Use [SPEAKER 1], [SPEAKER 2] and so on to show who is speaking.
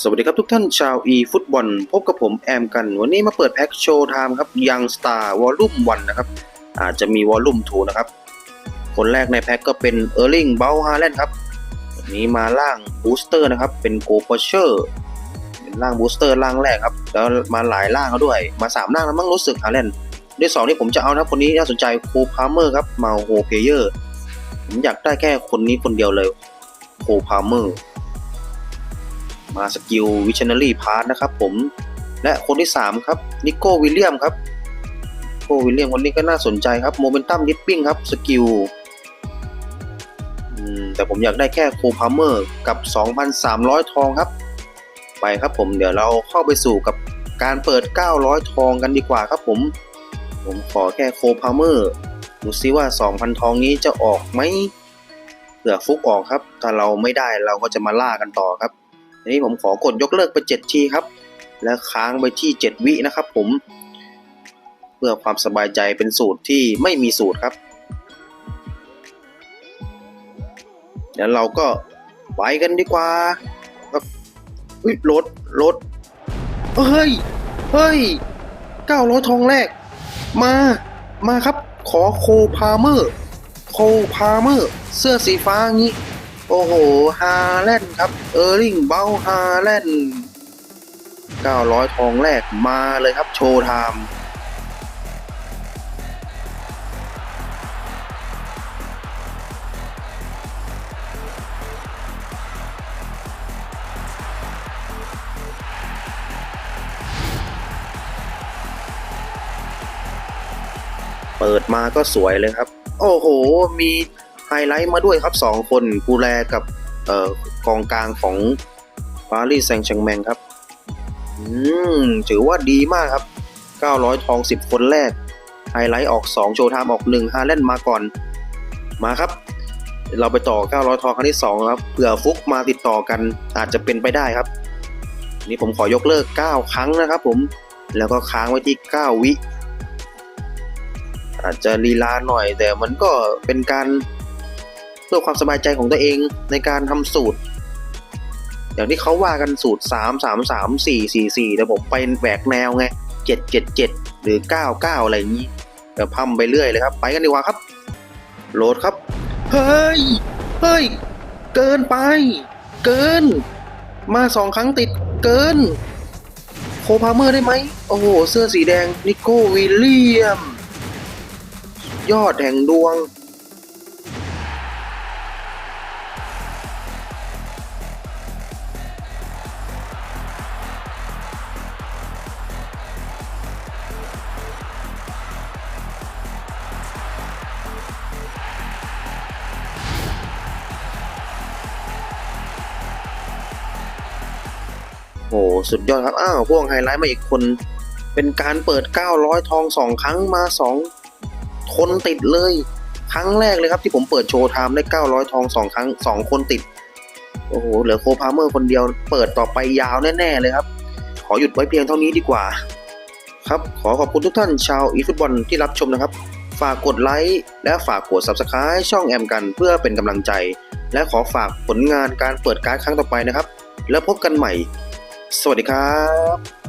[SPEAKER 1] สวัสดีครับทุกท่านชาวอีฟุตบอลพบกับผมแอมกัน วันนี้มาเปิดแพ็กโชว์ไทม์ครับยังสตาร์วอลลุ่มวันนะครับอาจจะมีวอลลุ่มทูนะครับ คนแรกในแพ็กก็เป็นเออร์ลิงเบลฮาแลนด์ครับวันนี้มาล่างบูสเตอร์นะครับ เป็นโกโปเชอร์เป็นล่างบูสเตอร์ล่างแรกครับ แล้วมาหลายล่างแล้วด้วย มาสามล่างแล้วมั้งรู้สึกฮาแลนด์ด้วยสองที่ผมจะเอานะครับคนนี้น่าสนใจโคพาร์เมอร์ครับมาโฮเพเยอร์ผมอยากได้แค่คนนี้คนเดียวเลยโคพาร์เมอร์ มาสกิลวิชเนอรี่พาร์ทนะครับผมและคนที่ 3 ครับนิโก้วิลเลียมครับนิโก้วิลเลียมคนนี้ก็น่าสนใจครับโมเมนตัมดิปปิ้งครับสกิลแต่ผมอยากได้แค่โคพาร์เมอร์กับ 2,300 ทองครับ ไปครับผมเดี๋ยวเราเข้าไปสู่กับการเปิด 900 ทองกันดีกว่าครับผม ผมขอแค่โคพาร์เมอร์ดูซิว่า 2,000 ทองนี้จะออกไหมเผื่อฟุกออกครับ ถ้าเราไม่ได้เราก็จะมาล่ากันต่อครับ ทีนี้ผมขอกดยกเลิกไป7ทีครับ และค้างไปที่ 7 วินะครับ ผม เพื่อความสบายใจเป็นสูตรที่ไม่มีสูตรครับเดี๋ยวเราก็ไปกันดีกว่าครับอุ้ยรถรถเฮ้ยเฮ้ย900ทองแรก มา มาครับ ขอโคพาเมอร์ โคพาเมอร์ เสื้อสีฟ้างี้ โอ้โห ฮาแลนด์ครับ เออร์ลิงเบลฮาแลนด์900 ทองแรกมาเลยครับ โชว์ไทม์เปิดมาก็สวยเลยครับ โอ้โห มี ไฮไลท์มาด้วยครับสองคนกูแลกับเอ่อกองกลางของปารีสแซงต์แชงแมงครับ อืมถือว่าดีมากครับ 900 ทอง 10 คนแรก ไฮไลท์ออก 2 โชว์ไทม์ออก1ฮาแลนมาก่อน มาครับ เราไปต่อ 900 ทองครั้งที่ 2 ครับเผื่อฟุกมาติดต่อกันอาจจะเป็นไปได้ครับ นี่ผมขอยกเลิก 9 ครั้งนะครับผมแล้วก็ค้างไว้ที่ 9 วิอาจจะลีลาหน่อยแต่มันก็เป็นการ พื่อความสบายใจของตัวเองในการทำสูตร อย่างที่เขาว่ากันสูตร 3 3 3 4 4 4 แต่ผมไปแบกแนวไง 7 7 7 หรือ 9 9 อะไรอย่างนี้เดี๋ยวพัมไปเรื่อยเลยครับ ไปกันดีกว่าครับ โหลดครับ เฮ้ย เฮ้ย เกินไป เกิน มาสองครั้งติดเกิน โคพาเมอร์ได้ไหม โอ้โห เสื้อสีแดง นิโก้วิลเลียม ยอดแห่งดวง โอ้สุดยอดครับ อ้าวพ่วกไฮไลท์มาอีกคน เป็นการเปิด 900 ทองสองครั้งมาสองคนติดเลย ครั้งแรกเลยครับที่ผมเปิดโชว์ไทม์ได้ 900 ทองสองครั้งสองคนติด โอ้โห เหลือโคพาเมอร์คนเดียวเปิดต่อไปยาวแน่ ๆ เลยครับ ขอหยุดไว้เพียงเท่านี้ดีกว่า ครับ ขอขอบคุณทุกท่านชาวอีฟุตบอลที่รับชมนะครับ ฝากกดไลค์และฝากกด Subscribe ช่องแอมกันเพื่อเป็นกำลังใจ และขอฝากผลงานการเปิดการ์ดครั้งต่อไปนะครับ แล้วพบกันใหม่ สวัสดีครับ